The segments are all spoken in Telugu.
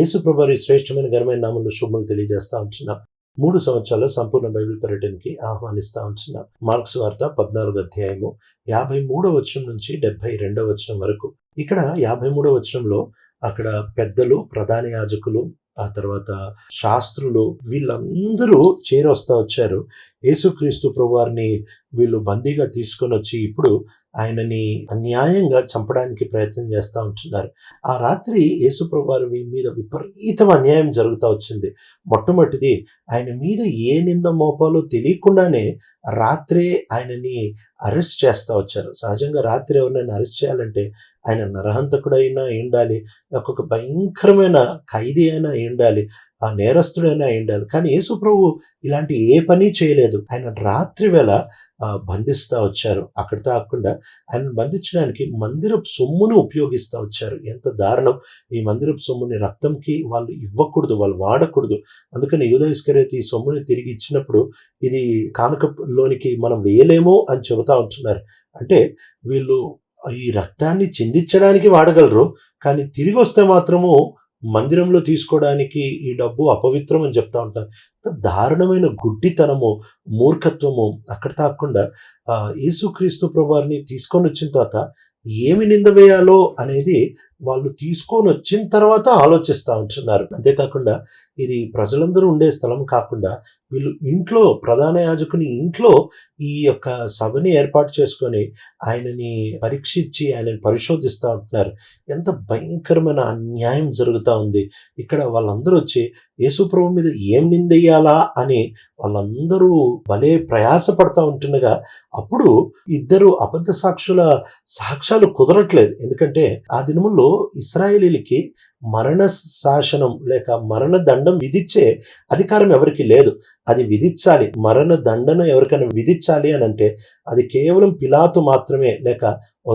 యేసుప్రభారి శ్రేష్టమైన ఘనమైన నామంలో శుభములు తెలియజేస్తా ఉంటున్నా. మూడు సంవత్సరాల సంపూర్ణ బైబిల్ పర్యటనకి ఆహ్వానిస్తా ఉంటున్నా. మార్క్స్ వార్త పద్నాలుగు అధ్యాయము యాభై మూడవ వచనం నుంచి డెబ్బై రెండవ వచనం వరకు. ఇక్కడ యాభై మూడవ వచనంలో అక్కడ పెద్దలు ప్రధాన యాజకులు ఆ తర్వాత శాస్త్రులు వీళ్ళందరూ చేరొస్తా వచ్చారు. యేసుక్రీస్తు ప్రభువారిని వీళ్ళు బందీగా తీసుకొని వచ్చి ఇప్పుడు ఆయనని అన్యాయంగా చంపడానికి ప్రయత్నం చేస్తూ ఉంటున్నారు. ఆ రాత్రి యేసుప్రభు వారి మీద విపరీతం అన్యాయం జరుగుతూ వచ్చింది. మొట్టమొదటిది ఆయన మీద ఏ నింద మోపాలో తెలియకుండానే రాత్రే ఆయనని అరెస్ట్ చేస్తూ వచ్చారు. సహజంగా రాత్రి ఎవరినైనా అరెస్ట్ చేయాలంటే ఆయన నరహంతకుడైనా ఉండాలి. ఒక్కొక్క భయంకరమైన ఖైదీ అయినా ఉండాలి. ఆ నేరస్తుడైనా అయి ఉండాలి. కానీ యేసుప్రభు ఇలాంటి ఏ పని చేయలేదు. ఆయన రాత్రి వేళ బంధిస్తూ వచ్చారు. అక్కడ కాకుండా ఆయన బంధించడానికి మందిరపు సొమ్మును ఉపయోగిస్తూ వచ్చారు. ఎంత దారుణం. ఈ మందిరపు సొమ్ముని రక్తంకి వాళ్ళు ఇవ్వకూడదు వాళ్ళు వాడకూడదు. అందుకని యూదా ఇస్కరేత్ ఈ సొమ్ముని తిరిగి ఇచ్చినప్పుడు ఇది కానుకలోనికి మనం వేయలేమో అని చెబుతా ఉంటున్నారు. అంటే వీళ్ళు ఈ రక్తాన్ని చిందించడానికి వాడగలరు. కానీ తిరిగి వస్తే మాత్రము మందిరంలో తీసుకోవడానికి ఈ డబ్బు అపవిత్రం అని చెప్తా ఉంటారు. దారుణమైన గుడ్డితనము మూర్ఖత్వము అక్కడ తాకుండా యేసుక్రీస్తు ప్రభువారిని తీసుకొని వచ్చిన తర్వాత ఏమి నింద వేయాలో అనేది వాళ్ళు తీసుకొని వచ్చిన తర్వాత ఆలోచిస్తూ ఉంటున్నారు. అంతేకాకుండా ఇది ప్రజలందరూ ఉండే స్థలం కాకుండా వీళ్ళు ఇంట్లో ప్రధాన యాజకుని ఇంట్లో ఈ యొక్క సభని ఏర్పాటు చేసుకొని ఆయనని పరీక్షించి ఆయనని పరిశోధిస్తూ ఉంటున్నారు. ఎంత భయంకరమైన అన్యాయం జరుగుతూ ఉంది. ఇక్కడ వాళ్ళందరూ వచ్చి యేసుప్రభు మీద ఏం నిందెయ్యాలా అని వాళ్ళందరూ భలే ప్రయాస పడతా ఉంటుండగా అప్పుడు ఇద్దరు అబద్ధ సాక్షుల సాక్ష్యాలు కుదరట్లేదు. ఎందుకంటే ఆ దినముల్లో ఇస్రాయేలీలకి మరణ శాసనం లేక మరణ దండం విధించే అధికారం ఎవరికి లేదు. అది విధించాలి. మరణ దండన ఎవరికైనా విధించాలి అని అంటే అది కేవలం పిలాతు మాత్రమే లేక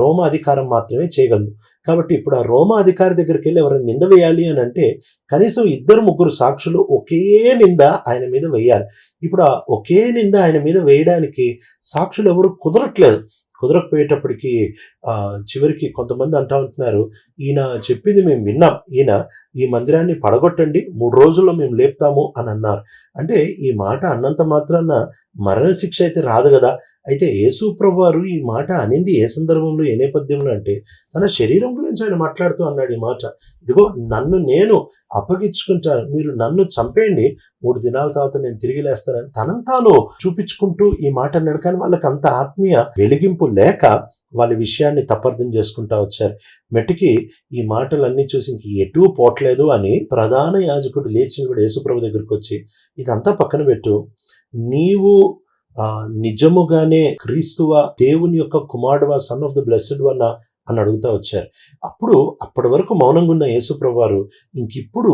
రోమ అధికారం మాత్రమే చేయగలదు. కాబట్టి ఇప్పుడు ఆ రోమ అధికారి దగ్గరికి వెళ్ళి ఎవరైనా నింద వేయాలి అని అంటే కనీసం ఇద్దరు ముగ్గురు సాక్షులు ఒకే నింద ఆయన మీద వేయాలి. ఇప్పుడు ఆ ఒకే నింద ఆయన మీద వేయడానికి సాక్షులు ఎవరు కుదరట్లేదు. కుదరకపోయేటప్పటికి చివరికి కొంతమంది అంటా ఉంటున్నారు ఈయన చెప్పింది మేము విన్నాం. ఈయన ఈ మందిరాన్ని పడగొట్టండి. మూడు రోజుల్లో మేము లేపుతాము అని అన్నారు. అంటే ఈ మాట అన్నంత మాత్రాన మరణశిక్ష అయితే రాదు కదా. అయితే యేసు వారు ఈ మాట అనింది ఏ సందర్భంలో ఏ నేపథ్యంలో అంటే తన శరీరం గురించి ఆయన మాట్లాడుతూ అన్నాడు ఈ మాట. ఇదిగో నన్ను నేను అప్పగించుకుంటాను. మీరు నన్ను చంపేయండి. మూడు దినాల తర్వాత నేను తిరిగి లేస్తానని తనను తాను చూపించుకుంటూ ఈ మాట అన్నాడు కానీ వాళ్ళకి అంత ఆత్మీయ వెలిగింపు లేక వాళ్ళ విషయాన్ని తప్పర్థం చేసుకుంటా వచ్చారు. మెట్టికి ఈ మాటలన్నీ చూసి ఇంక ఎటూ పోట్లేదు అని ప్రధాన యాజకుడు లేచిన కూడా యేసుప్రభు దగ్గరికి వచ్చి ఇదంతా పక్కన పెట్టు. నీవు నిజముగానే క్రీస్తువా దేవుని యొక్క కుమారుడువా సన్ ఆఫ్ ద బ్లెస్డ్ వల్ల అని అడుగుతా వచ్చారు. అప్పుడు అప్పటి వరకు మౌనంగా ఉన్న యేసుప్రభు వారు ఇంకిప్పుడు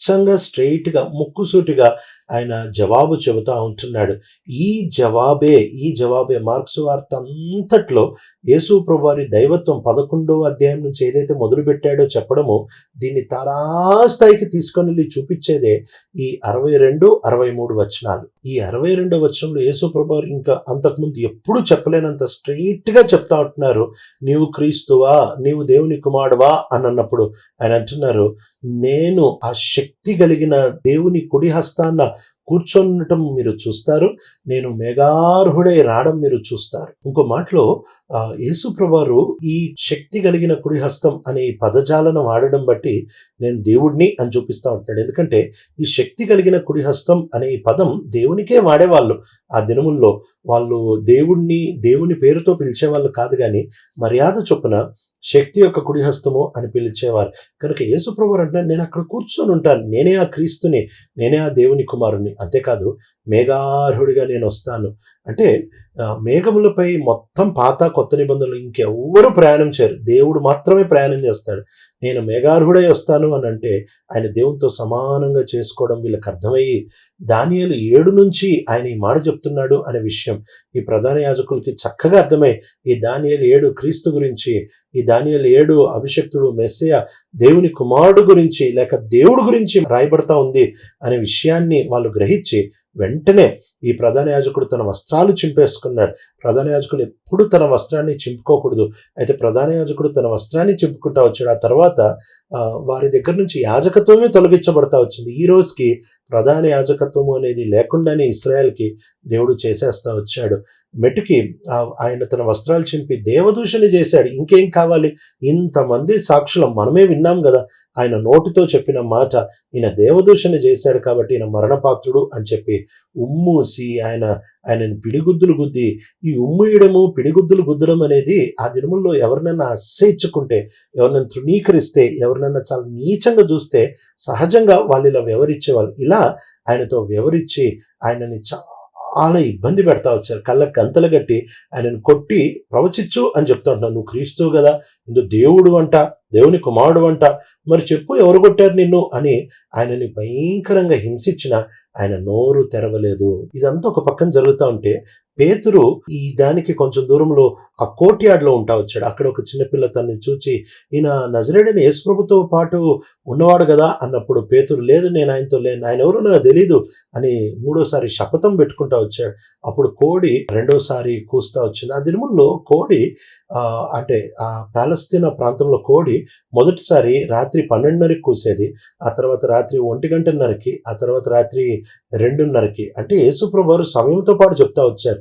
స్వచ్ఛంగా స్ట్రైట్గా ముక్కుసూటిగా ఆయన జవాబు చెబుతా ఉంటున్నాడు. ఈ జవాబే ఈ జవాబే మార్క్స్ వార్త అంతట్లో యేసు ప్రభువారి దైవత్వం పదకొండవ అధ్యాయం నుంచి ఏదైతే మొదలుపెట్టాడో చెప్పడము దీన్ని తారాస్థాయికి తీసుకొని వెళ్ళి చూపించేదే ఈ అరవై రెండు అరవై మూడు వచనాలు. ఈ అరవై రెండో వచనంలో యేసు ఇంకా అంతకుముందు ఎప్పుడు చెప్పలేనంత స్ట్రైట్గా గా చెప్తా ఉంటున్నారు. నీవు క్రీస్తువా నీవు దేవుని కుమారుడువా అని అన్నప్పుడు ఆయన అంటున్నారు. నేను ఆ శక్తి కలిగిన దేవుని కుడి హస్తాన్న కూర్చొనటం మీరు చూస్తారు. నేను మేఘార్హుడై రావడం మీరు చూస్తారు. ఇంకో మాటలో ఆ, యేసు ఈ శక్తి కలిగిన కుడి హస్తం అనే ఈ పదజాలను వాడడం బట్టి నేను దేవుడిని అని చూపిస్తా ఉంటాడు. ఎందుకంటే ఈ శక్తి కలిగిన కుడి హస్తం అనే ఈ పదం దేవునికే వాడేవాళ్ళు. ఆ దినముల్లో వాళ్ళు దేవుణ్ణి దేవుని పేరుతో పిలిచేవాళ్ళు కాదు కానీ మర్యాద చొప్పున శక్తి యొక్క కుడిహస్తము అని పిలిచేవారు. కనుక యేసుప్రభు అంటే నేను అక్కడ కూర్చొని ఉంటాను. నేనే ఆ క్రీస్తుని నేనే ఆ దేవుని కుమారుని అంతేకాదు మేఘార్హుడిగా నేను వస్తాను. అంటే మేఘములపై మొత్తం పాత కొత్త నిబంధనలు ఇంకెవ్వరు ప్రయాణం చేయరు. దేవుడు మాత్రమే ప్రయాణం చేస్తాడు. నేను మేఘార్హుడై వస్తాను అని అంటే ఆయన దేవునితో సమానంగా చేసుకోవడం వీళ్ళకి అర్థమయ్యి దానియలు ఏడు నుంచి ఆయన ఈ మాట చెప్తున్నాడు అనే విషయం ఈ ప్రధాన యాజకులకి చక్కగా అర్థమై ఈ దానియలు ఏడు క్రీస్తు గురించి ఈ దానియలు ఏడు అభిషక్తుడు మెస్సయ దేవుని కుమారుడు గురించి లేక దేవుడు గురించి రాయబడతా ఉంది అనే విషయాన్ని వాళ్ళు గ్రహించి వెంటనే ఈ ప్రధాన యాజకుడు తన వస్త్రాలు చింపేసుకున్నాడు. ప్రధాన యాజకుడు ఎప్పుడు తన వస్త్రాన్ని చింపుకోకూడదు. అయితే ప్రధాన యాజకుడు తన వస్త్రాన్ని చింపుకుంటా వచ్చాడు. ఆ తర్వాత వారి దగ్గర నుంచి యాజకత్వమే తొలగించబడతా వచ్చింది. ఈ రోజుకి ప్రధాన యాజకత్వము అనేది లేకుండానే ఇస్రాయల్కి దేవుడు చేసేస్తా వచ్చాడు. మెటుకి ఆయన తన వస్త్రాలు చింపి దేవదూషణ చేశాడు. ఇంకేం కావాలి? ఇంతమంది సాక్షులం మనమే విన్నాం కదా. ఆయన నోటితో చెప్పిన మాట ఈయన దేవదూషణ చేశాడు కాబట్టి ఈయన మరణపాత్రుడు అని చెప్పి ఉమ్మూసి ఆయన ఆయనను పిడిగుద్దులు గుద్ది ఈ ఉమ్మూయడము పిడిగుద్దులు గుద్దడం అనేది ఆ దినముల్లో ఎవరినైనా అసహించుకుంటే ఎవరినైనా తృణీకరిస్తే ఎవరినైనా చాలా నీచంగా చూస్తే సహజంగా వాళ్ళు ఇలా వ్యవహరించేవాళ్ళు. ఇలా ఆయనతో వ్యవరించి ఆయనని చాలా ఇబ్బంది పెడతా వచ్చారు. కళ్ళకి కంతలు కట్టి ఆయనను కొట్టి ప్రవచించు అని చెప్తా ఉంటున్నాను నువ్వు క్రీస్తువు కదా ఇందు దేవుడు అంట దేవుని కుమారుడు అంట మరి చెప్పు ఎవరు కొట్టారు నిన్ను? అని ఆయనని భయంకరంగా హింసించిన ఆయన నోరు తెరవలేదు. ఇదంతా ఒక పక్కన జరుగుతూ ఉంటే పేతురు ఈ దానికి కొంచెం దూరంలో ఆ కోర్ట్యార్డ్లో ఉంటా వచ్చాడు. అక్కడ ఒక చిన్నపిల్ల తనని చూచి ఈయన నజరేడని యేసుప్రభుతో పాటు ఉన్నవాడు కదా అన్నప్పుడు పేతురు లేదు నేను ఆయనతో లేను. ఆయన ఎవరు నాకు తెలీదు అని మూడోసారి శపథం పెట్టుకుంటా వచ్చాడు. అప్పుడు కోడి రెండోసారి కూస్తా వచ్చింది. ఆ దినముల్లో కోడి ఆ, అంటే ఆ పాలస్తీనా ప్రాంతంలో కోడి మొదటిసారి రాత్రి పన్నెండున్నరకి కూసేది. ఆ తర్వాత రాత్రి ఒంటి గంటన్నరకి ఆ తర్వాత రాత్రి రెండున్నరకి. అంటే యేసుప్రభు వారు సమయంతో పాటు చెప్తా వచ్చారు.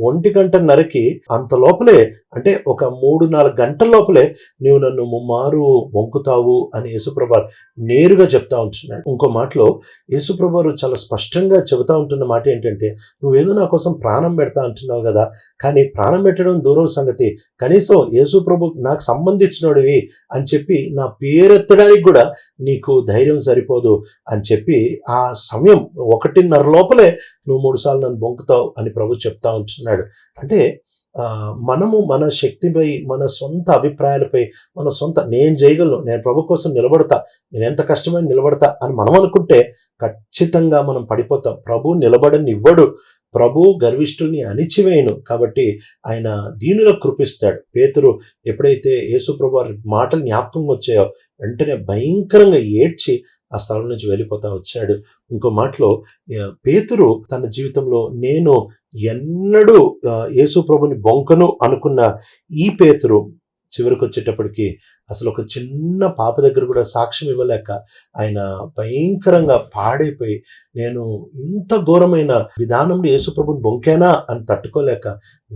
ఒంటి గంటన్నరకి అంత లోపలే అంటే ఒక మూడు నాలుగు గంటల లోపలే నీవు నన్ను ముమ్మారు వంకుతావు అని యేసుప్రభారు నేరుగా చెప్తా ఉంటున్నాడు. ఇంకో మాటలో యేసుప్రభారు చాలా స్పష్టంగా చెబుతా ఉంటున్న మాట ఏంటంటే నువ్వేదో నా కోసం ప్రాణం పెడతా అంటున్నావు కదా కానీ ప్రాణం పెట్టడం దూరం సంగతి. కనీసం యేసుప్రభు నాకు సంబంధించినోడివి అని చెప్పి నా పేరెత్తడానికి కూడా నీకు ధైర్యం సరిపోదు అని చెప్పి ఆ సమయం ఒకటిన్నర లోపలే నువ్వు మూడు సార్లు నన్ను బొంకుతావు అని ప్రభు చెప్తా ఉంటున్నాడు. అంటే మనము మన శక్తిపై మన సొంత అభిప్రాయాలపై మన సొంత నేను చేయగలను నేను ప్రభు కోసం నిలబడతా నేను ఎంత కష్టమైన నిలబడతా అని మనం అనుకుంటే ఖచ్చితంగా మనం పడిపోతాం. ప్రభు నిలబడనివ్వడు. ప్రభు గర్విష్ఠుల్ని అణిచివేయను. కాబట్టి ఆయన దీనులకు కృపిస్తాడు. పేతురు ఎప్పుడైతే యేసుప్రభు వారి మాటలు జ్ఞాపకం వచ్చాయో వెంటనే భయంకరంగా ఏడ్చి ఆ స్థలం నుంచి వెళ్ళిపోతా వచ్చాడు. ఇంకో మాటలో పేతురు తన జీవితంలో నేను ఎన్నడూ ఆ, యేసు ప్రభుని బొంకను అనుకున్న ఈ పేతురు చివరికి వచ్చేటప్పటికి అసలు ఒక చిన్న పాప దగ్గర కూడా సాక్ష్యం ఇవ్వలేక ఆయన భయంకరంగా పాడైపోయి నేను ఇంత ఘోరమైన విధానంలో యేసుప్రభుని బొంకేనా? అని తట్టుకోలేక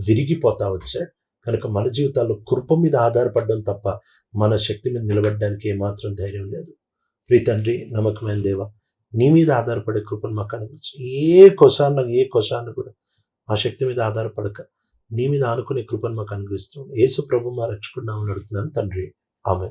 విరిగిపోతా వచ్చాడు. కనుక మన జీవితాల్లో కృప మీద ఆధారపడడం తప్ప మన శక్తి మీద నిలబడడానికి ఏమాత్రం ధైర్యం లేదు. ప్రీ తండ్రి నమ్మకమైన దేవ నీ మీద ఆధారపడే కృపను మాకు అనుకోవచ్చు ఏ కొసాన్న ఏ కొసాన్న కూడా మా శక్తి మీద ఆధారపడక నీ మీద ఆనుకునే కృపను మాకు అనుగ్రహిస్తున్నాం. యేసు ప్రభు మా రక్షకుడు నామని అడుగుతున్నాను తండ్రి ఆమె